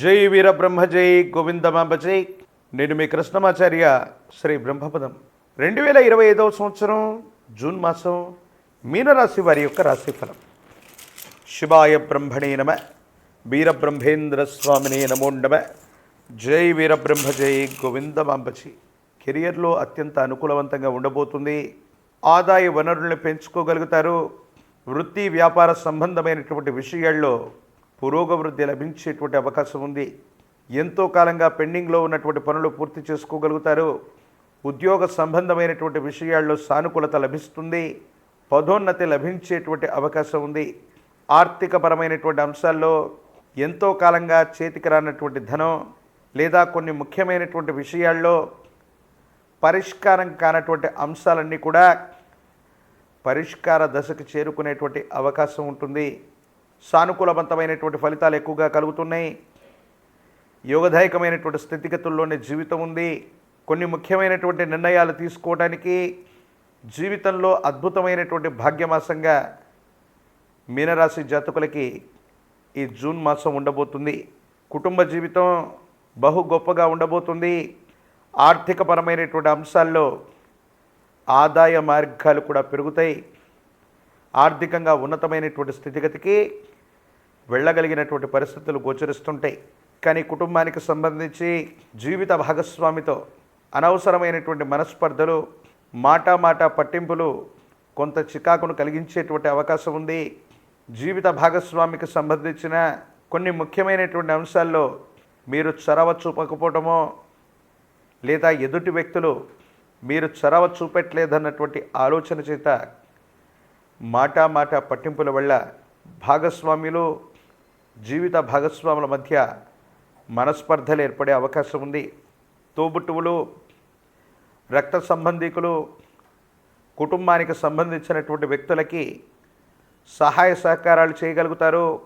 జై వీరబ్రహ్మ జై గోవిందమాంబ జై. నేను మీ కృష్ణమాచార్య శ్రీ బ్రహ్మపదం. రెండు వేల ఇరవై ఐదవ సంవత్సరం జూన్ మాసం మీనరాశి వారి యొక్క రాశిఫలం శివాయ బ్రహ్మణే నమ వీరబ్రహ్మేంద్ర స్వామినే నమో నమ. జై వీరబ్రహ్మ జై గోవిందమాంబజీ. కెరియర్లో అత్యంత అనుకూలవంతంగా ఉండబోతుంది. ఆదాయ వనరులను పెంచుకోగలుగుతారు. వృత్తి వ్యాపార సంబంధమైనటువంటి విషయాల్లో పురోగవృద్ధి లభించేటువంటి అవకాశం ఉంది. ఎంతో కాలంగా పెండింగ్లో ఉన్నటువంటి పనులు పూర్తి చేసుకోగలుగుతారు. ఉద్యోగ సంబంధమైనటువంటి విషయాల్లో సానుకూలత లభిస్తుంది. పదోన్నతి లభించేటువంటి అవకాశం ఉంది. ఆర్థికపరమైనటువంటి అంశాల్లో ఎంతో కాలంగా చేతికి రానటువంటి ధనం లేదా కొన్ని ముఖ్యమైనటువంటి విషయాల్లో పరిష్కారం కానటువంటి అంశాలన్నీ కూడా పరిష్కార దశకు చేరుకునేటువంటి అవకాశం ఉంటుంది. సానుకూలవంతమైనటువంటి ఫలితాలు ఎక్కువగా కలుగుతున్నాయి. యోగదాయకమైనటువంటి స్థితిగతుల్లోనే జీవితం ఉంది. కొన్ని ముఖ్యమైనటువంటి నిర్ణయాలు తీసుకోవడానికి జీవితంలో అద్భుతమైనటువంటి భాగ్యమాసంగా మీనరాశి జాతకులకి ఈ జూన్ మాసం ఉండబోతుంది. కుటుంబ జీవితం బహు గొప్పగా ఉండబోతుంది. ఆర్థికపరమైనటువంటి అంశాల్లో ఆదాయ మార్గాలు కూడా పెరుగుతాయి. ఆర్థికంగా ఉన్నతమైనటువంటి స్థితిగతికి వెళ్ళగలిగినటువంటి పరిస్థితులు గోచరిస్తుంటాయి. కానీ కుటుంబానికి సంబంధించి జీవిత భాగస్వామితో అనవసరమైనటువంటి మనస్పర్ధలు మాటా మాట పట్టింపులు కొంత చికాకును కలిగించేటువంటి అవకాశం ఉంది. జీవిత భాగస్వామికి సంబంధించిన కొన్ని ముఖ్యమైనటువంటి అంశాల్లో మీరు చొరవ చూపకపోవటమో లేదా ఎదుటి వ్యక్తులు మీరు చొరవ చూపెట్టలేదన్నటువంటి ఆలోచన చేత మాటా మాట పట్టింపుల వల్ల భాగస్వామ్యులు జీవిత భాగస్వాముల మధ్య మనస్పర్ధలు ఏర్పడే అవకాశం ఉంది. తోబుట్టువులు రక్త సంబంధికులు కుటుంబానికి సంబంధించినటువంటి వ్యక్తులకి సహాయ సహకారాలు చేయగలుగుతారు.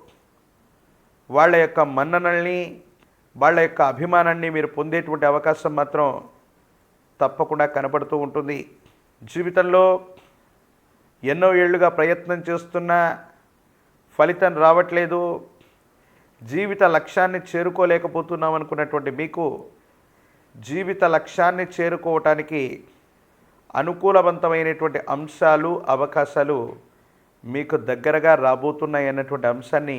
వాళ్ళ యొక్క మన్ననల్ని వాళ్ళ యొక్క అభిమానాన్ని మీరు పొందేటువంటి అవకాశం మాత్రం తప్పకుండా కనపడుతూ ఉంటుంది. జీవితంలో ఎన్నో ఏళ్ళుగా ప్రయత్నం చేస్తున్నా ఫలితం రావట్లేదు. జీవిత లక్ష్యాన్ని చేరుకోలేకపోతున్నాం అనుకున్నటువంటి మీకు జీవిత లక్ష్యాన్ని చేరుకోవటానికి అనుకూలవంతమైనటువంటి అంశాలు అవకాశాలు మీకు దగ్గరగా రాబోతున్నాయి అన్నటువంటి అంశాన్ని